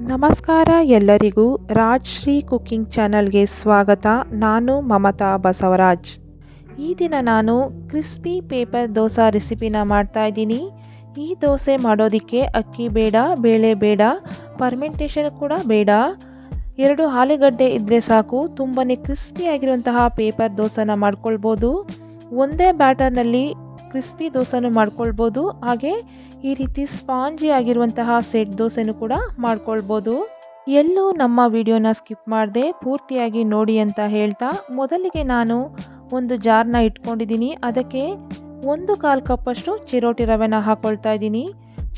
ನಮಸ್ಕಾರ ಎಲ್ಲರಿಗೂ ರಾಜ್ ಶ್ರೀ ಕುಕ್ಕಿಂಗ್ ಚಾನಲ್ಗೆ ಸ್ವಾಗತ. ನಾನು ಮಮತಾ ಬಸವರಾಜ್. ಈ ದಿನ ನಾನು ಕ್ರಿಸ್ಪಿ ಪೇಪರ್ ದೋಸೆ ರೆಸಿಪಿನ ಮಾಡ್ತಾ ಇದ್ದೀನಿ. ಈ ದೋಸೆ ಮಾಡೋದಕ್ಕೆ ಅಕ್ಕಿ ಬೇಡ, ಬೇಳೆ ಬೇಡ, ಪರ್ಮೆಂಟೇಷನ್ ಕೂಡ ಬೇಡ. ಎರಡು ಆಲೂಗಡ್ಡೆ ಇದ್ದರೆ ಸಾಕು ತುಂಬಾ ಕ್ರಿಸ್ಪಿಯಾಗಿರುವಂತಹ ಪೇಪರ್ ದೋಸೆನ ಮಾಡ್ಕೊಳ್ಬೋದು. ಒಂದೇ ಬ್ಯಾಟರ್ನಲ್ಲಿ ಕ್ರಿಸ್ಪಿ ದೋಸೆನೂ ಮಾಡ್ಕೊಳ್ಬೋದು. ಹಾಗೆ ಈ ರೀತಿ ಸ್ಪಾಂಜಿ ಆಗಿರುವಂತಹ ಸೆಟ್ ದೋಸೆನೂ ಕೂಡ ಮಾಡ್ಕೊಳ್ಬೋದು. ಎಲ್ಲೂ ನಮ್ಮ ವಿಡಿಯೋನ ಸ್ಕಿಪ್ ಮಾಡದೆ ಪೂರ್ತಿಯಾಗಿ ನೋಡಿ ಅಂತ ಹೇಳ್ತಾ ಮೊದಲಿಗೆ ನಾನು ಒಂದು ಜಾರ್ನ ಇಟ್ಕೊಂಡಿದ್ದೀನಿ. ಅದಕ್ಕೆ ಒಂದು ಕಾಲು ಕಪ್ಪಷ್ಟು ಚಿರೋಟಿ ರವೆನ ಹಾಕ್ಕೊಳ್ತಾ ಇದ್ದೀನಿ.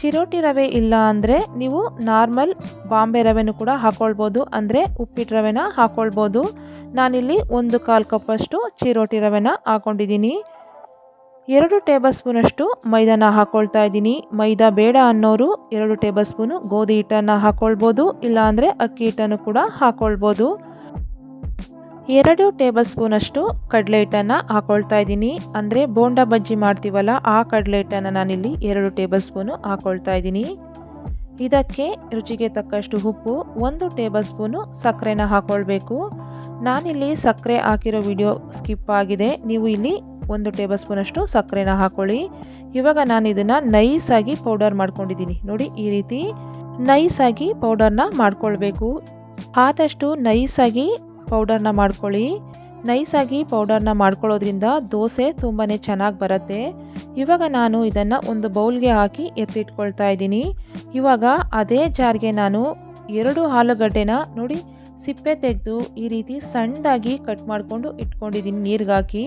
ಚಿರೋಟಿ ರವೆ ಇಲ್ಲ ಅಂದರೆ ನೀವು ನಾರ್ಮಲ್ ಬಾಂಬೆ ರವೆನೂ ಕೂಡ ಹಾಕ್ಕೊಳ್ಬೋದು ಅಂದರೆ ಉಪ್ಪಿಟ್ಟು ರವೆನ ಹಾಕ್ಕೊಳ್ಬೋದು ನಾನಿಲ್ಲಿ ಒಂದು ಕಾಲು ಕಪ್ಪಷ್ಟು ಚಿರೋಟಿ ರವೆನ ಹಾಕ್ಕೊಂಡಿದ್ದೀನಿ ಎರಡು ಟೇಬಲ್ ಸ್ಪೂನಷ್ಟು ಮೈದಾನ ಹಾಕ್ಕೊಳ್ತಾ ಇದ್ದೀನಿ. ಮೈದಾ ಬೇಡ ಅನ್ನೋರು ಎರಡು ಟೇಬಲ್ ಸ್ಪೂನು, ಗೋಧಿ ಹಿಟ್ಟನ್ನು ಹಾಕ್ಕೊಳ್ಬೋದು ಇಲ್ಲಾಂದರೆ ಅಕ್ಕಿ ಹಿಟ್ಟನ್ನು ಕೂಡ ಹಾಕ್ಕೊಳ್ಬೋದು ಎರಡು ಟೇಬಲ್ ಸ್ಪೂನಷ್ಟು ಕಡಲೆ ಹಿಟ್ಟನ್ನು ಹಾಕ್ಕೊಳ್ತಾ ಇದ್ದೀನಿ. ಅಂದರೆ ಬೋಂಡ ಬಜ್ಜಿ ಮಾಡ್ತೀವಲ್ಲ, ಆ ಕಡಲೆ ಹಿಟ್ಟನ್ನು ನಾನಿಲ್ಲಿ ಎರಡು ಟೇಬಲ್ ಸ್ಪೂನು ಹಾಕ್ಕೊಳ್ತಾ ಇದ್ದೀನಿ. ಇದಕ್ಕೆ ರುಚಿಗೆ ತಕ್ಕಷ್ಟು ಉಪ್ಪು, ಒಂದು ಟೇಬಲ್ ಸ್ಪೂನು ಸಕ್ಕರೆನ ಹಾಕ್ಕೊಳ್ಬೇಕು ನಾನಿಲ್ಲಿ ಸಕ್ಕರೆ ಹಾಕಿರೋ ವಿಡಿಯೋ ಸ್ಕಿಪ್ ಆಗಿದೆ. ನೀವು ಇಲ್ಲಿ ಒಂದು ಟೇಬಲ್ ಸ್ಪೂನಷ್ಟು ಸಕ್ಕರೆನ ಹಾಕ್ಕೊಳ್ಳಿ ಇವಾಗ ನಾನು ಇದನ್ನು ನೈಸಾಗಿ ಪೌಡರ್ ಮಾಡ್ಕೊಂಡಿದ್ದೀನಿ. ನೋಡಿ, ಈ ರೀತಿ ನೈಸಾಗಿ ಪೌಡರ್ನ ಮಾಡ್ಕೊಳ್ಬೇಕು. ಆದಷ್ಟು ನೈಸಾಗಿ ಪೌಡರ್ನ ಮಾಡ್ಕೊಳ್ಳಿ. ನೈಸಾಗಿ ಪೌಡರ್ನ ಮಾಡ್ಕೊಳ್ಳೋದ್ರಿಂದ ದೋಸೆ ತುಂಬಾ ಚೆನ್ನಾಗಿ ಬರುತ್ತೆ. ಇವಾಗ ನಾನು ಇದನ್ನು ಒಂದು ಬೌಲ್ಗೆ ಹಾಕಿ ಎತ್ತಿಟ್ಕೊಳ್ತಾ ಇದ್ದೀನಿ. ಇವಾಗ ಅದೇ ಜಾರ್ಗೆ ನಾನು ಎರಡು ಆಲೂಗಡ್ಡೆನ ನೋಡಿ ಸಿಪ್ಪೆ ತೆಗೆದು ಈ ರೀತಿ ಸಣ್ಣದಾಗಿ ಕಟ್ ಮಾಡಿಕೊಂಡು ಇಟ್ಕೊಂಡಿದ್ದೀನಿ ನೀರಿಗೆ ಹಾಕಿ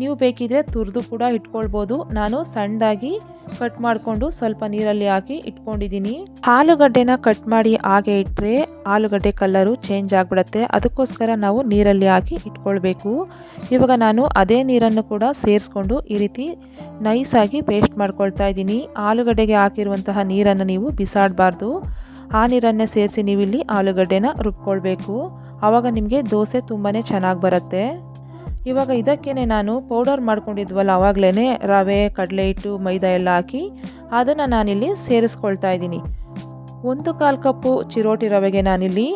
ನೀವು ಬೇಕಿದ್ರೆ ತುರಿದು ಕೂಡ ಇಟ್ಕೊಳ್ಬೋದು. ನಾನು ಸಣ್ಣದಾಗಿ ಕಟ್ ಮಾಡಿಕೊಂಡು ಸ್ವಲ್ಪ ನೀರಲ್ಲಿ ಹಾಕಿ ಇಟ್ಕೊಂಡಿದ್ದೀನಿ. ಆಲೂಗಡ್ಡೆನ ಕಟ್ ಮಾಡಿ ಹಾಗೆ ಇಟ್ಟರೆ ಆಲೂಗಡ್ಡೆ ಕಲ್ಲರು ಚೇಂಜ್ ಆಗಿಬಿಡತ್ತೆ. ಅದಕ್ಕೋಸ್ಕರ ನಾವು ನೀರಲ್ಲಿ ಹಾಕಿ ಇಟ್ಕೊಳ್ಬೇಕು. ಇವಾಗ ನಾನು ಅದೇ ನೀರನ್ನು ಕೂಡ ಸೇರಿಸ್ಕೊಂಡು ಈ ರೀತಿ ನೈಸಾಗಿ ಪೇಸ್ಟ್ ಮಾಡ್ಕೊಳ್ತಾ ಇದ್ದೀನಿ. ಆಲೂಗಡ್ಡೆಗೆ ಹಾಕಿರುವಂತಹ ನೀರನ್ನು ನೀವು ಬಿಸಾಡಬಾರ್ದು. ಆ ನೀರನ್ನೇ ಸೇರಿಸಿ ನೀವಿಲ್ಲಿ ಆಲೂಗಡ್ಡೆನ ರುಬ್ಕೊಳ್ಬೇಕು. ಆವಾಗ ನಿಮಗೆ ದೋಸೆ ತುಂಬಾ ಚೆನ್ನಾಗಿ ಬರುತ್ತೆ. ಇವಾಗ ಇದಕ್ಕೇ ನಾನು ಪೌಡರ್ ಮಾಡ್ಕೊಂಡಿದ್ವಲ್ಲ ಆವಾಗಲೇ ರವೆ, ಕಡಲೆ ಹಿಟ್ಟು, ಮೈದಾ ಎಲ್ಲ ಹಾಕಿ ಅದನ್ನು ನಾನಿಲ್ಲಿ ಸೇರಿಸ್ಕೊಳ್ತಾ ಇದ್ದೀನಿ. ಒಂದು ಕಾಲು ಕಪ್ಪು ಚಿರೋಟಿ ರವೆಗೆ ನಾನಿಲ್ಲಿ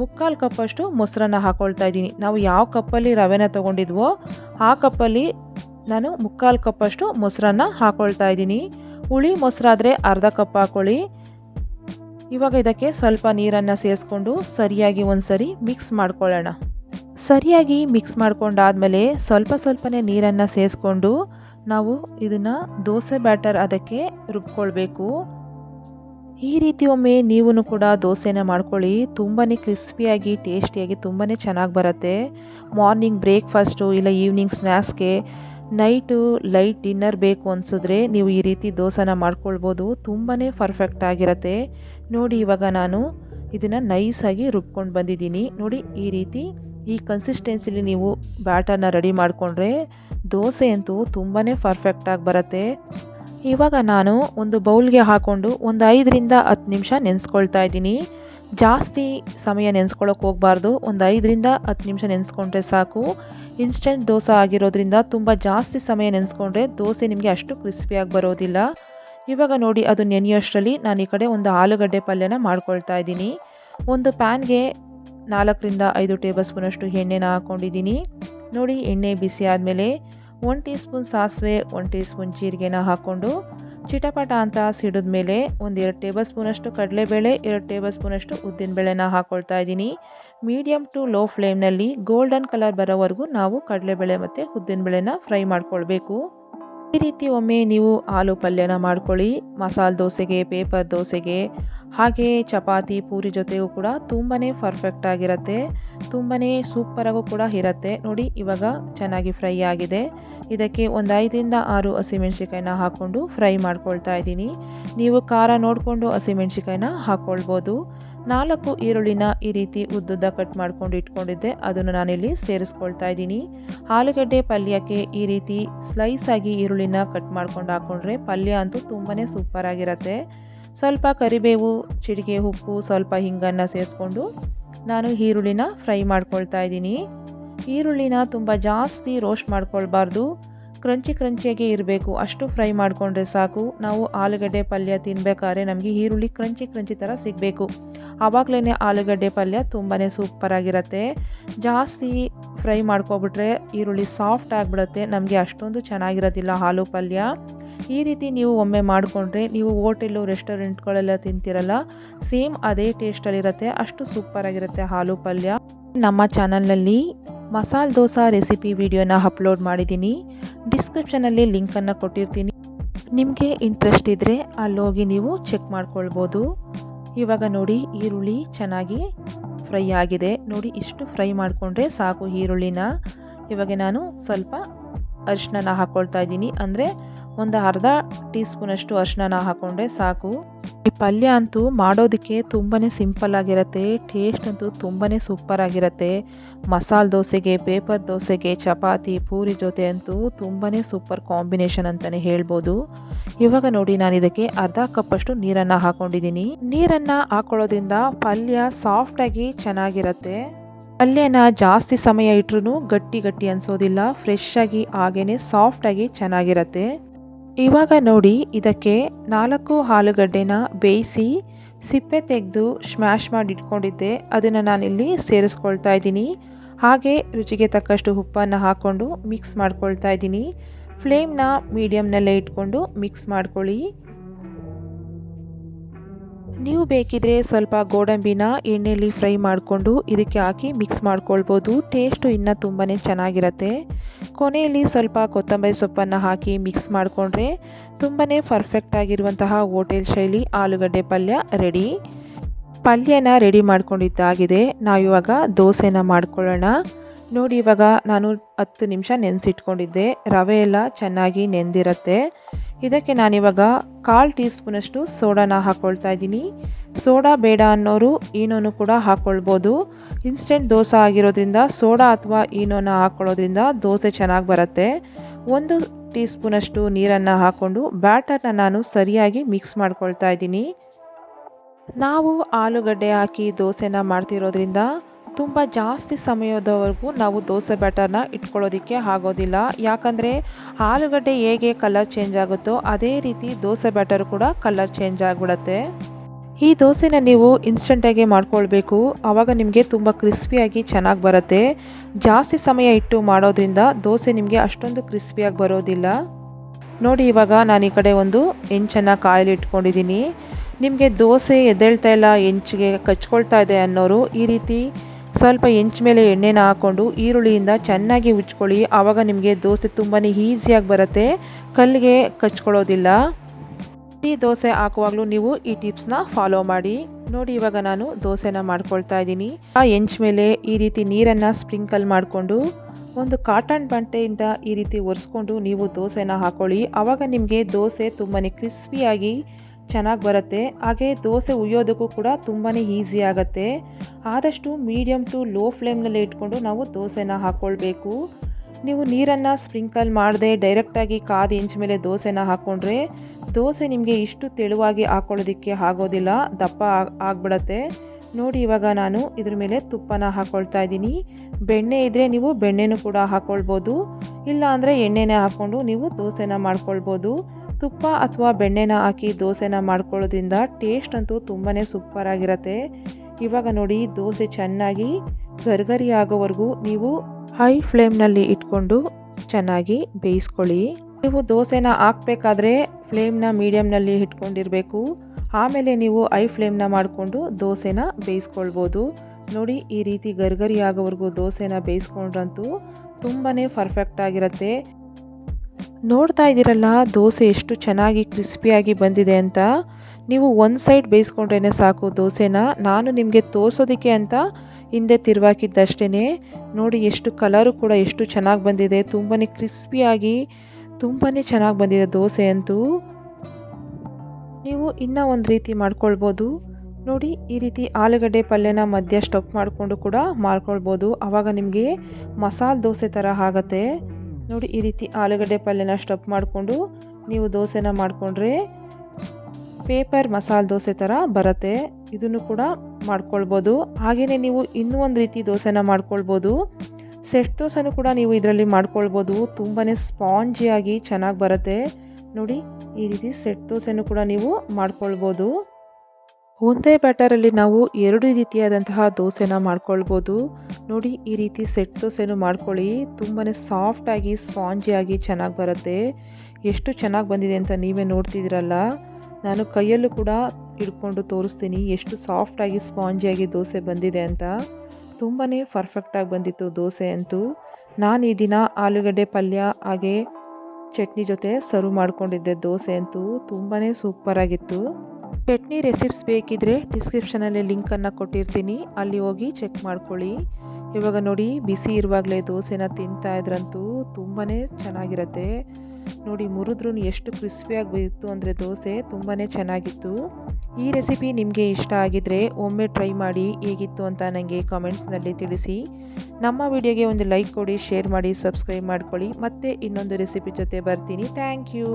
ಮುಕ್ಕಾಲು ಕಪ್ಪಷ್ಟು ಮೊಸರನ್ನ ಹಾಕ್ಕೊಳ್ತಾ ಇದ್ದೀನಿ. ನಾವು ಯಾವ ಕಪ್ಪಲ್ಲಿ ರವೆನ ತೊಗೊಂಡಿದ್ವೋ ಆ ಕಪ್ಪಲ್ಲಿ ನಾನು ಮುಕ್ಕಾಲು ಕಪ್ಪಷ್ಟು ಮೊಸರನ್ನ ಹಾಕ್ಕೊಳ್ತಾ ಇದ್ದೀನಿ. ಹುಳಿ ಮೊಸರಾದರೆ ಅರ್ಧ ಕಪ್ ಹಾಕ್ಕೊಳ್ಳಿ ಇವಾಗ ಇದಕ್ಕೆ ಸ್ವಲ್ಪ ನೀರನ್ನು ಸೇರಿಸ್ಕೊಂಡು ಸರಿಯಾಗಿ ಒಂದು ಸರಿ ಮಿಕ್ಸ್ ಮಾಡ್ಕೊಳ್ಳೋಣ. ಸರಿಯಾಗಿ ಮಿಕ್ಸ್ ಮಾಡ್ಕೊಂಡಾದಮೇಲೆ ಸ್ವಲ್ಪ ಸ್ವಲ್ಪನೇ ನೀರನ್ನು ಸೇರಿಸ್ಕೊಂಡು ನಾವು ಇದನ್ನು ದೋಸೆ ಬ್ಯಾಟರ್ ಅದಕ್ಕೆ ರುಬ್ಕೊಳ್ಬೇಕು. ಈ ರೀತಿ ಒಮ್ಮೆ ನೀವು ಕೂಡ ದೋಸೆನ ಮಾಡ್ಕೊಳ್ಳಿ. ತುಂಬಾ ಕ್ರಿಸ್ಪಿಯಾಗಿ, ಟೇಸ್ಟಿಯಾಗಿ ತುಂಬಾ ಚೆನ್ನಾಗಿ ಬರುತ್ತೆ. ಮಾರ್ನಿಂಗ್ ಬ್ರೇಕ್ಫಾಸ್ಟು ಇಲ್ಲ ಈವ್ನಿಂಗ್ ಸ್ನ್ಯಾಕ್ಸ್ಗೆ ನೈಟು ಲೈಟ್ ಡಿನ್ನರ್ ಬೇಕು ಅನಿಸಿದ್ರೆ ನೀವು ಈ ರೀತಿ ದೋಸೆನ ಮಾಡ್ಕೊಳ್ಬೋದು. ತುಂಬಾ ಪರ್ಫೆಕ್ಟ್ ಆಗಿರುತ್ತೆ. ನೋಡಿ ಇವಾಗ ನಾನು ಇದನ್ನು ನೈಸಾಗಿ ರುಬ್ಕೊಂಡು ಬಂದಿದ್ದೀನಿ. ನೋಡಿ ಈ ರೀತಿ ಈ ಕನ್ಸಿಸ್ಟೆನ್ಸಿಲಿ ನೀವು ಬ್ಯಾಟರ್ನ ರೆಡಿ ಮಾಡಿಕೊಂಡ್ರೆ ದೋಸೆ ಅಂತೂ ತುಂಬಾ ಪರ್ಫೆಕ್ಟಾಗಿ ಬರುತ್ತೆ. ಇವಾಗ ನಾನು ಒಂದು ಬೌಲ್ಗೆ ಹಾಕ್ಕೊಂಡು ಒಂದು ಐದರಿಂದ ಹತ್ತು ನಿಮಿಷ ನೆನೆಸ್ಕೊಳ್ತಾ ಇದ್ದೀನಿ. ಜಾಸ್ತಿ ಸಮಯ ನೆನೆಸ್ಕೊಳ್ಳೋಕೆ ಹೋಗಬಾರ್ದು. ಒಂದು ಐದರಿಂದ ಹತ್ತು ನಿಮಿಷ ನೆನೆಸ್ಕೊಂಡ್ರೆ ಸಾಕು. ಇನ್ಸ್ಟೆಂಟ್ ದೋಸೆ ಆಗಿರೋದ್ರಿಂದ ತುಂಬ ಜಾಸ್ತಿ ಸಮಯ ನೆನೆಸ್ಕೊಂಡ್ರೆ ದೋಸೆ ನಿಮಗೆ ಅಷ್ಟು ಕ್ರಿಸ್ಪಿಯಾಗಿ ಬರೋದಿಲ್ಲ. ಇವಾಗ ನೋಡಿ, ಅದು ನೆನೆಯೋಷ್ಟರಲ್ಲಿ ನಾನು ಈ ಕಡೆ ಒಂದು ಆಲೂಗಡ್ಡೆ ಪಲ್ಯನ ಮಾಡ್ಕೊಳ್ತಾ ಇದ್ದೀನಿ. ಒಂದು ಪ್ಯಾನ್ಗೆ ನಾಲ್ಕರಿಂದ ಐದು ಟೇಬಲ್ ಸ್ಪೂನಷ್ಟು ಎಣ್ಣೆನ ಹಾಕ್ಕೊಂಡಿದ್ದೀನಿ ನೋಡಿ, ಎಣ್ಣೆ ಬಿಸಿ ಆದಮೇಲೆ ಒನ್ ಟೀ ಸ್ಪೂನ್ ಸಾಸಿವೆ ಒನ್ ಟೀ ಸ್ಪೂನ್ ಜೀರಿಗೆನ ಹಾಕ್ಕೊಂಡು ಚಿಟಪಟ ಅಂತ ಸಿಡಿದ ಮೇಲೆ ಒಂದೆರಡು ಟೇಬಲ್ ಸ್ಪೂನಷ್ಟು ಕಡಲೆಬೇಳೆ, ಎರಡು ಟೇಬಲ್ ಸ್ಪೂನಷ್ಟು ಉದ್ದಿನಬೇಳೆನ ಹಾಕ್ಕೊಳ್ತಾ ಇದ್ದೀನಿ. ಮೀಡಿಯಮ್ ಟು ಲೋ ಫ್ಲೇಮ್ನಲ್ಲಿ ಗೋಲ್ಡನ್ ಕಲರ್ ಬರೋವರೆಗೂ ನಾವು ಕಡಲೆಬೇಳೆ ಮತ್ತು ಉದ್ದಿನಬೇಳೆನ ಫ್ರೈ ಮಾಡ್ಕೊಳ್ಬೇಕು. ಈ ರೀತಿ ಒಮ್ಮೆ ನೀವು ಆಲೂ ಪಲ್ಯನ ಮಾಡ್ಕೊಳ್ಳಿ. ಮಸಾಲೆ ದೋಸೆಗೆ, ಪೇಪರ್ ದೋಸೆಗೆ ಹಾಗೆ ಚಪಾತಿ ಪೂರಿ ಜೊತೆಗೂ ಕೂಡ ತುಂಬಾ ಪರ್ಫೆಕ್ಟ್ ಆಗಿರುತ್ತೆ. ತುಂಬಾ ಸೂಪರಾಗೂ ಕೂಡ ಇರುತ್ತೆ. ನೋಡಿ, ಇವಾಗ ಚೆನ್ನಾಗಿ ಫ್ರೈ ಆಗಿದೆ. ಇದಕ್ಕೆ ಒಂದು ಐದರಿಂದ ಆರು ಹಸಿಮೆಣ್ಸಿಕಾಯಿನ ಹಾಕ್ಕೊಂಡು ಫ್ರೈ ಮಾಡ್ಕೊಳ್ತಾ ಇದ್ದೀನಿ. ನೀವು ಖಾರ ನೋಡಿಕೊಂಡು ಹಸಿಮೆಣ್ಸಿಕಾಯಿನ ಹಾಕ್ಕೊಳ್ಬೋದು ನಾಲ್ಕು ಈರುಳ್ಳಿನ ಈ ರೀತಿ ಉದ್ದುದ್ದ ಕಟ್ ಮಾಡ್ಕೊಂಡು ಇಟ್ಕೊಂಡಿದ್ದೆ. ಅದನ್ನು ನಾನಿಲ್ಲಿ ಸೇರಿಸ್ಕೊಳ್ತಾ ಇದ್ದೀನಿ. ಆಲೂಗಡ್ಡೆ ಪಲ್ಯಕ್ಕೆ ಈ ರೀತಿ ಸ್ಲೈಸ್ ಆಗಿ ಈರುಳ್ಳಿನ ಕಟ್ ಮಾಡ್ಕೊಂಡು ಹಾಕ್ಕೊಂಡ್ರೆ ಪಲ್ಯ ಅಂತೂ ತುಂಬಾ ಸೂಪರಾಗಿರುತ್ತೆ. ಸ್ವಲ್ಪ ಕರಿಬೇವು ಚಿಡಿಗೆ ಉಪ್ಪು, ಸ್ವಲ್ಪ ಹಿಂಗನ್ನು ಸೇರಿಸ್ಕೊಂಡು ನಾನು ಈರುಳ್ಳಿನ ಫ್ರೈ ಮಾಡ್ಕೊಳ್ತಾ ಇದ್ದೀನಿ. ಈರುಳ್ಳಿನ ತುಂಬ ಜಾಸ್ತಿ ರೋಸ್ಟ್ ಮಾಡ್ಕೊಳ್ಬಾರ್ದು. ಕ್ರಂಚಿ ಕ್ರಂಚಿಯಾಗಿ ಇರಬೇಕು. ಅಷ್ಟು ಫ್ರೈ ಮಾಡಿಕೊಂಡ್ರೆ ಸಾಕು. ನಾವು ಆಲೂಗಡ್ಡೆ ಪಲ್ಯ ತಿನ್ಬೇಕಾದ್ರೆ ನಮಗೆ ಈರುಳ್ಳಿ ಕ್ರಂಚಿ ಕ್ರಂಚಿ ಥರ ಸಿಗಬೇಕು. ಆವಾಗಲೇ ಆಲೂಗಡ್ಡೆ ಪಲ್ಯ ತುಂಬಾ ಸೂಪರಾಗಿರುತ್ತೆ ಜಾಸ್ತಿ ಫ್ರೈ ಮಾಡ್ಕೊಬಿಟ್ರೆ ಈರುಳ್ಳಿ ಸಾಫ್ಟ್ ಆಗಿಬಿಡುತ್ತೆ. ನಮಗೆ ಅಷ್ಟೊಂದು ಚೆನ್ನಾಗಿರೋದಿಲ್ಲ ಆಲೂ ಪಲ್ಯ. ಈ ರೀತಿ ನೀವು ಒಮ್ಮೆ ಮಾಡಿಕೊಂಡ್ರೆ ನೀವು ಹೋಟೆಲು ರೆಸ್ಟೋರೆಂಟ್ಗಳೆಲ್ಲ ತಿಂತಿರಲ್ಲ, ಸೇಮ್ ಅದೇ ಟೇಸ್ಟಲ್ಲಿರುತ್ತೆ, ಅಷ್ಟು ಸೂಪರಾಗಿರುತ್ತೆ ಹಾಲು ಪಲ್ಯ. ನಮ್ಮ ಚಾನಲ್ನಲ್ಲಿ ಮಸಾಲೆ ದೋಸೆ ರೆಸಿಪಿ ವಿಡಿಯೋನ ಅಪ್ಲೋಡ್ ಮಾಡಿದ್ದೀನಿ. ಡಿಸ್ಕ್ರಿಪ್ಷನಲ್ಲಿ ಲಿಂಕನ್ನು ಕೊಟ್ಟಿರ್ತೀನಿ. ನಿಮಗೆ ಇಂಟ್ರೆಸ್ಟ್ ಇದ್ದರೆ ಅಲ್ಲೋಗಿ ನೀವು ಚೆಕ್ ಮಾಡ್ಕೊಳ್ಬೋದು. ಇವಾಗ ನೋಡಿ, ಈರುಳ್ಳಿ ಚೆನ್ನಾಗಿ ಫ್ರೈ ಆಗಿದೆ. ನೋಡಿ, ಇಷ್ಟು ಫ್ರೈ ಮಾಡಿಕೊಂಡ್ರೆ ಸಾಕು ಈರುಳ್ಳಿನ. ಇವಾಗ ನಾನು ಸ್ವಲ್ಪ ಅರಿಶಿನ ಹಾಕ್ಕೊಳ್ತಾ ಇದ್ದೀನಿ. ಅಂದರೆ ಒಂದು ಅರ್ಧ ಟೀ ಸ್ಪೂನಷ್ಟು ಅರಿಶಿನ ಹಾಕ್ಕೊಂಡ್ರೆ ಸಾಕು. ಈ ಪಲ್ಯ ಅಂತೂ ಮಾಡೋದಕ್ಕೆ ತುಂಬಾ ಸಿಂಪಲ್ ಆಗಿರುತ್ತೆ, ಟೇಸ್ಟ್ ಅಂತೂ ತುಂಬಾ ಸೂಪರ್ ಆಗಿರುತ್ತೆ. ಮಸಾಲೆ ದೋಸೆಗೆ, ಪೇಪರ್ ದೋಸೆಗೆ, ಚಪಾತಿ, ಪೂರಿ ಜೊತೆ ಅಂತೂ ತುಂಬಾ ಸೂಪರ್ ಕಾಂಬಿನೇಷನ್ ಅಂತಲೇ ಹೇಳ್ಬೋದು. ಇವಾಗ ನೋಡಿ ನಾನು ಇದಕ್ಕೆ ಅರ್ಧ ಕಪ್ಪಷ್ಟು ನೀರನ್ನು ಹಾಕೊಂಡಿದ್ದೀನಿ. ನೀರನ್ನು ಹಾಕೊಳ್ಳೋದ್ರಿಂದ ಪಲ್ಯ ಸಾಫ್ಟಾಗಿ ಚೆನ್ನಾಗಿರುತ್ತೆ. ಪಲ್ಯನ ಜಾಸ್ತಿ ಸಮಯ ಇಟ್ರೂ ಗಟ್ಟಿ ಗಟ್ಟಿ ಅನಿಸೋದಿಲ್ಲ ಫ್ರೆಶ್ ಆಗಿ ಹಾಗೇ ಸಾಫ್ಟಾಗಿ ಚೆನ್ನಾಗಿರುತ್ತೆ. ಇವಾಗ ನೋಡಿ, ಇದಕ್ಕೆ ನಾಲ್ಕು ಆಲೂಗಡ್ಡೆನ ಬೇಯಿಸಿ ಸಿಪ್ಪೆ ತೆಗೆದು ಸ್ಮ್ಯಾಶ್ ಮಾಡಿ ಇಟ್ಕೊಂಡಿದ್ದೆ. ಅದನ್ನು ನಾನಿಲ್ಲಿ ಸೇರಿಸ್ಕೊಳ್ತಾ ಇದ್ದೀನಿ. ಹಾಗೆ ರುಚಿಗೆ ತಕ್ಕಷ್ಟು ಉಪ್ಪನ್ನು ಹಾಕ್ಕೊಂಡು ಮಿಕ್ಸ್ ಮಾಡ್ಕೊಳ್ತಾ ಇದ್ದೀನಿ. ಫ್ಲೇಮ್ನ ಮೀಡಿಯಮ್ನಲ್ಲೇ ಇಟ್ಕೊಂಡು ಮಿಕ್ಸ್ ಮಾಡ್ಕೊಳ್ಳಿ. ನೀವು ಬೇಕಿದ್ರೆ ಸ್ವಲ್ಪ ಗೋಡಂಬಿನ ಎಣ್ಣೆಯಲ್ಲಿ ಫ್ರೈ ಮಾಡಿಕೊಂಡು ಇದಕ್ಕೆ ಹಾಕಿ ಮಿಕ್ಸ್ ಮಾಡ್ಕೊಳ್ಬೋದು. ಟೇಸ್ಟು ಇನ್ನೂ ತುಂಬಾ ಚೆನ್ನಾಗಿರುತ್ತೆ. ಕೊನೆಯಲ್ಲಿ ಸ್ವಲ್ಪ ಕೊತ್ತಂಬರಿ ಸೊಪ್ಪನ್ನು ಹಾಕಿ ಮಿಕ್ಸ್ ಮಾಡಿಕೊಂಡ್ರೆ ತುಂಬಾ ಪರ್ಫೆಕ್ಟ್ ಆಗಿರುವಂತಹ ಹೋಟೆಲ್ ಶೈಲಿ ಆಲೂಗಡ್ಡೆ ಪಲ್ಯ ರೆಡಿ. ಪಲ್ಯನ ರೆಡಿ ಮಾಡ್ಕೊಂಡಿದ್ದಾಗಿದೆ. ಇವಾಗ ದೋಸೆನ ಮಾಡ್ಕೊಳ್ಳೋಣ. ನೋಡಿ, ಇವಾಗ ನಾನು ಹತ್ತು ನಿಮಿಷ ನೆನೆಸಿಟ್ಕೊಂಡಿದ್ದೆ. ರವೆ ಎಲ್ಲ ಚೆನ್ನಾಗಿ ನೆಂದಿರುತ್ತೆ. ಇದಕ್ಕೆ ನಾನಿವಾಗ ಕಾಲು ಟೀ ಸ್ಪೂನಷ್ಟು ಸೋಡಾನ ಹಾಕ್ಕೊಳ್ತಾ ಇದ್ದೀನಿ. ಸೋಡಾ ಬೇಡ ಅನ್ನೋರು ಈನೋನು ಕೂಡ ಹಾಕ್ಕೊಳ್ಬೋದು ಇನ್ಸ್ಟೆಂಟ್ ದೋಸೆ ಆಗಿರೋದ್ರಿಂದ ಸೋಡಾ ಅಥವಾ ಈನೋನ ಹಾಕ್ಕೊಳ್ಳೋದ್ರಿಂದ ದೋಸೆ ಚೆನ್ನಾಗಿ ಬರುತ್ತೆ. ಒಂದು ಟೀ ಸ್ಪೂನಷ್ಟು ನೀರನ್ನು ಹಾಕ್ಕೊಂಡು ಬ್ಯಾಟರ್ನ ನಾನು ಸರಿಯಾಗಿ ಮಿಕ್ಸ್ ಮಾಡ್ಕೊಳ್ತಾ ಇದ್ದೀನಿ. ನಾವು ಆಲೂಗಡ್ಡೆ ಹಾಕಿ ದೋಸೆನ ಮಾಡ್ತಿರೋದ್ರಿಂದ ತುಂಬ ಜಾಸ್ತಿ ಸಮಯದವರೆಗೂ ನಾವು ದೋಸೆ ಬ್ಯಾಟರ್ನ ಇಟ್ಕೊಳ್ಳೋದಕ್ಕೆ ಆಗೋದಿಲ್ಲ. ಯಾಕಂದರೆ ಆಲೂಗಡ್ಡೆ ಹೇಗೆ ಕಲರ್ ಚೇಂಜ್ ಆಗುತ್ತೋ ಅದೇ ರೀತಿ ದೋಸೆ ಬ್ಯಾಟರ್ ಕೂಡ ಕಲರ್ ಚೇಂಜ್ ಆಗಿಬಿಡತ್ತೆ. ಈ ದೋಸೆನ ನೀವು ಇನ್ಸ್ಟೆಂಟಾಗಿ ಮಾಡ್ಕೊಳ್ಬೇಕು. ಆವಾಗ ನಿಮಗೆ ತುಂಬ ಕ್ರಿಸ್ಪಿಯಾಗಿ ಚೆನ್ನಾಗಿ ಬರುತ್ತೆ. ಜಾಸ್ತಿ ಸಮಯ ಇಟ್ಟು ಮಾಡೋದ್ರಿಂದ ದೋಸೆ ನಿಮಗೆ ಅಷ್ಟೊಂದು ಕ್ರಿಸ್ಪಿಯಾಗಿ ಬರೋದಿಲ್ಲ. ನೋಡಿ ಇವಾಗ ನಾನು ಈ ಕಡೆ ಒಂದು ಹೆಂಚನ್ನು ಕಾಯಲ್ಲಿ ಇಟ್ಕೊಂಡಿದ್ದೀನಿ ನಿಮಗೆ ದೋಸೆ ಎದ್ದೇಳ್ತಾ ಇಲ್ಲ, ಹೆಂಚಿಗೆ ಕಚ್ಕೊಳ್ತಾ ಇದೆ ಅನ್ನೋರು ಈ ರೀತಿ ಸ್ವಲ್ಪ ಹೆಂಚು ಮೇಲೆ ಎಣ್ಣೆನ ಹಾಕ್ಕೊಂಡು ಈರುಳ್ಳಿಯಿಂದ ಚೆನ್ನಾಗಿ ಉಚ್ಕೊಳ್ಳಿ ಆವಾಗ ನಿಮಗೆ ದೋಸೆ ತುಂಬಾ ಈಸಿಯಾಗಿ ಬರುತ್ತೆ. ಕಲ್ಲಿಗೆ ಕಚ್ಕೊಳ್ಳೋದಿಲ್ಲ. ಈ ದೋಸೆ ಹಾಕುವಾಗಲೂ ನೀವು ಈ ಟಿಪ್ಸ್ನ ಫಾಲೋ ಮಾಡಿ. ನೋಡಿ, ಇವಾಗ ನಾನು ದೋಸೆನ ಮಾಡ್ಕೊಳ್ತಾ ಇದ್ದೀನಿ. ಆ ಹೆಂಚ್ ಮೇಲೆ ಈ ರೀತಿ ನೀರನ್ನು ಸ್ಪ್ರಿಂಕಲ್ ಮಾಡಿಕೊಂಡು ಒಂದು ಕಾಟನ್ ಬಂಟೆಯಿಂದ ಈ ರೀತಿ ಒರೆಸ್ಕೊಂಡು ನೀವು ದೋಸೆನ ಹಾಕೊಳ್ಳಿ. ಆವಾಗ ನಿಮಗೆ ದೋಸೆ ತುಂಬಾ ಕ್ರಿಸ್ಪಿಯಾಗಿ ಚೆನ್ನಾಗಿ ಬರುತ್ತೆ. ಹಾಗೆ ದೋಸೆ ಉಯ್ಯೋದಕ್ಕೂ ಕೂಡ ತುಂಬಾ ಈಸಿ ಆಗುತ್ತೆ. ಆದಷ್ಟು ಮೀಡಿಯಮ್ ಟು ಲೋ ಫ್ಲೇಮ್ನಲ್ಲೇ ಇಟ್ಕೊಂಡು ನಾವು ದೋಸೆನ ಹಾಕ್ಕೊಳ್ಬೇಕು ನೀವು ನೀರನ್ನು ಸ್ಪ್ರಿಂಕಲ್ ಮಾಡದೆ ಡೈರೆಕ್ಟಾಗಿ ಕಾದು ಇಂಚ್ ಮೇಲೆ ದೋಸೆನ ಹಾಕ್ಕೊಂಡ್ರೆ ದೋಸೆ ನಿಮಗೆ ಇಷ್ಟು ತೆಳುವಾಗಿ ಹಾಕೊಳ್ಳೋದಕ್ಕೆ ಆಗೋದಿಲ್ಲ, ದಪ್ಪ ಆಗ್ಬಿಡತ್ತೆ. ನೋಡಿ ಇವಾಗ ನಾನು ಇದ್ರ ಮೇಲೆ ತುಪ್ಪನ ಹಾಕ್ಕೊಳ್ತಾ ಇದ್ದೀನಿ. ಬೆಣ್ಣೆ ಇದ್ದರೆ ನೀವು ಬೆಣ್ಣೆನೂ ಕೂಡ ಹಾಕ್ಕೊಳ್ಬೋದು ಇಲ್ಲ ಅಂದರೆ ಎಣ್ಣೆನೇ ಹಾಕ್ಕೊಂಡು ನೀವು ದೋಸೆನ ಮಾಡ್ಕೊಳ್ಬೋದು. ತುಪ್ಪ ಅಥವಾ ಬೆಣ್ಣೆನ ಹಾಕಿ ದೋಸೆನ ಮಾಡ್ಕೊಳ್ಳೋದ್ರಿಂದ ಟೇಸ್ಟ್ ಅಂತೂ ತುಂಬಾ ಸೂಪರಾಗಿರತ್ತೆ. ಇವಾಗ ನೋಡಿ ದೋಸೆ ಚೆನ್ನಾಗಿ ಗರ್ಗರಿ ಆಗೋವರೆಗೂ ನೀವು ಹೈ ಫ್ಲೇಮ್ನಲ್ಲಿ ಇಟ್ಕೊಂಡು ಚೆನ್ನಾಗಿ ಬೇಯಿಸ್ಕೊಳ್ಳಿ. ನೀವು ದೋಸೆನ ಹಾಕ್ಬೇಕಾದ್ರೆ ಫ್ಲೇಮ್ನ ಮೀಡಿಯಮ್ನಲ್ಲಿ ಇಟ್ಕೊಂಡಿರಬೇಕು. ಆಮೇಲೆ ನೀವು ಐ ಫ್ಲೇಮ್ನ ಮಾಡಿಕೊಂಡು ದೋಸೆನ ಬೇಯಿಸ್ಕೊಳ್ಬೋದು. ನೋಡಿ, ಈ ರೀತಿ ಗರ್ಗರಿ ಆಗೋವರೆಗೂ ದೋಸೆನ ಬೇಯಿಸ್ಕೊಂಡ್ರಂತೂ ತುಂಬಾ ಪರ್ಫೆಕ್ಟ್ ಆಗಿರುತ್ತೆ. ನೋಡ್ತಾ ಇದ್ದೀರಲ್ಲ, ದೋಸೆ ಎಷ್ಟು ಚೆನ್ನಾಗಿ ಕ್ರಿಸ್ಪಿಯಾಗಿ ಬಂದಿದೆ ಅಂತ. ನೀವು ಒಂದು ಸೈಡ್ ಬೇಯಿಸ್ಕೊಂಡ್ರೇ ಸಾಕು ದೋಸೆನ. ನಾನು ನಿಮಗೆ ತೋರಿಸೋದಕ್ಕೆ ಅಂತ ಹಿಂದೆ ತಿರುವಾಕಿದ್ದಷ್ಟೇ ನೋಡಿ ಎಷ್ಟು ಕಲರು ಕೂಡ ಎಷ್ಟು ಚೆನ್ನಾಗಿ ಬಂದಿದೆ. ತುಂಬಾ ಕ್ರಿಸ್ಪಿಯಾಗಿ ತುಂಬಾ ಚೆನ್ನಾಗಿ ಬಂದಿದೆ ದೋಸೆ ಅಂತೂ. ನೀವು ಇನ್ನೂ ಒಂದು ರೀತಿ ಮಾಡ್ಕೊಳ್ಬೋದು. ನೋಡಿ ಈ ರೀತಿ ಆಲೂಗಡ್ಡೆ ಪಲ್ಯನ ಮಧ್ಯ ಸ್ಟಪ್ ಮಾಡಿಕೊಂಡು ಕೂಡ ಮಾಡ್ಕೊಳ್ಬೋದು. ಆವಾಗ ನಿಮಗೆ ಮಸಾಲೆ ದೋಸೆ ಥರ ಆಗುತ್ತೆ. ನೋಡಿ ಈ ರೀತಿ ಆಲೂಗಡ್ಡೆ ಪಲ್ಯನ ಸ್ಟಪ್ ಮಾಡಿಕೊಂಡು ನೀವು ದೋಸೆನ ಮಾಡಿಕೊಂಡ್ರೆ ಪೇಪರ್, ಮಸಾಲೆ ದೋಸೆ ಥರ ಬರುತ್ತೆ. ಇದನ್ನು ಕೂಡ ಮಾಡ್ಕೊಳ್ಬೋದು. ಹಾಗೆಯೇ ನೀವು ಇನ್ನೂ ಒಂದು ರೀತಿ ದೋಸೆನ ಮಾಡ್ಕೊಳ್ಬೋದು. ಸೆಟ್ ದೋಸೆನೂ ಕೂಡ ನೀವು ಇದರಲ್ಲಿ ಮಾಡ್ಕೊಳ್ಬೋದು. ತುಂಬಾ ಸ್ಪಾಂಜಿಯಾಗಿ ಚೆನ್ನಾಗಿ ಬರುತ್ತೆ. ನೋಡಿ, ಈ ರೀತಿ ಸೆಟ್ ದೋಸೆನೂ ಕೂಡ ನೀವು ಮಾಡ್ಕೊಳ್ಬೋದು. ಒಂದೇ ಬ್ಯಾಟರಲ್ಲಿ ನಾವು ಎರಡು ರೀತಿಯಾದಂತಹ ದೋಸೆನ ಮಾಡ್ಕೊಳ್ಬೋದು. ನೋಡಿ, ಈ ರೀತಿ ಸೆಟ್ ದೋಸೆನೂ ಮಾಡ್ಕೊಳ್ಳಿ. ತುಂಬಾ ಸಾಫ್ಟಾಗಿ ಸ್ಪಾಂಜಿಯಾಗಿ ಚೆನ್ನಾಗಿ ಬರುತ್ತೆ. ಎಷ್ಟು ಚೆನ್ನಾಗಿ ಬಂದಿದೆ ಅಂತ ನೀವೇ ನೋಡ್ತಿದ್ದೀರಲ್ಲ. ನಾನು ಕೈಯಲ್ಲೂ ಕೂಡ ಹಿಡ್ಕೊಂಡು ತೋರಿಸ್ತೀನಿ ಎಷ್ಟು ಸಾಫ್ಟಾಗಿ ಸ್ಪಾಂಜಿಯಾಗಿ ದೋಸೆ ಬಂದಿದೆ ಅಂತ. ತುಂಬಾ ಪರ್ಫೆಕ್ಟಾಗಿ ಬಂದಿತ್ತು ದೋಸೆ ಅಂತೂ. ನಾನು ಈ ದಿನ ಆಲೂಗಡ್ಡೆ ಪಲ್ಯ ಹಾಗೆ ಚಟ್ನಿ ಜೊತೆ ಸರ್ವ್ ಮಾಡಿಕೊಂಡಿದ್ದೆ ದೋಸೆ ಅಂತೂ. ತುಂಬಾ ಸೂಪರಾಗಿತ್ತು ಚಟ್ನಿ ರೆಸಿಪ್ಸ್ ಬೇಕಿದ್ರೆ ಡಿಸ್ಕ್ರಿಪ್ಷನಲ್ಲಿ ಲಿಂಕನ್ನು ಕೊಟ್ಟಿರ್ತೀನಿ. ಅಲ್ಲಿ ಹೋಗಿ ಚೆಕ್ ಮಾಡ್ಕೊಳ್ಳಿ. ಇವಾಗ ನೋಡಿ ಬಿಸಿ ಇರುವಾಗಲೇ ದೋಸೆನ ತಿಂತಾ ಇದ್ರಂತೂ ತುಂಬಾ ಚೆನ್ನಾಗಿರುತ್ತೆ. ನೋಡಿ ಮುರಿದ್ರೂ ಎಷ್ಟು ಕ್ರಿಸ್ಪಿಯಾಗಿ ಬಿತ್ತು ಅಂದರೆ ದೋಸೆ ತುಂಬಾ ಚೆನ್ನಾಗಿತ್ತು. ಈ ರೆಸಿಪಿ ನಿಮಗೆ ಇಷ್ಟ ಆಗಿದ್ದರೆ ಒಮ್ಮೆ ಟ್ರೈ ಮಾಡಿ ಹೇಗಿತ್ತು ಅಂತ ನನಗೆ ಕಾಮೆಂಟ್ಸ್ನಲ್ಲಿ ತಿಳಿಸಿ. ನಮ್ಮ ವಿಡಿಯೋಗೆ ಒಂದು ಲೈಕ್ ಕೊಡಿ ಶೇರ್ ಮಾಡಿ ಸಬ್ಸ್ಕ್ರೈಬ್ ಮಾಡ್ಕೊಳ್ಳಿ. ಮತ್ತೆ ಇನ್ನೊಂದು ರೆಸಿಪಿ ಜೊತೆ ಬರ್ತೀನಿ. Thank you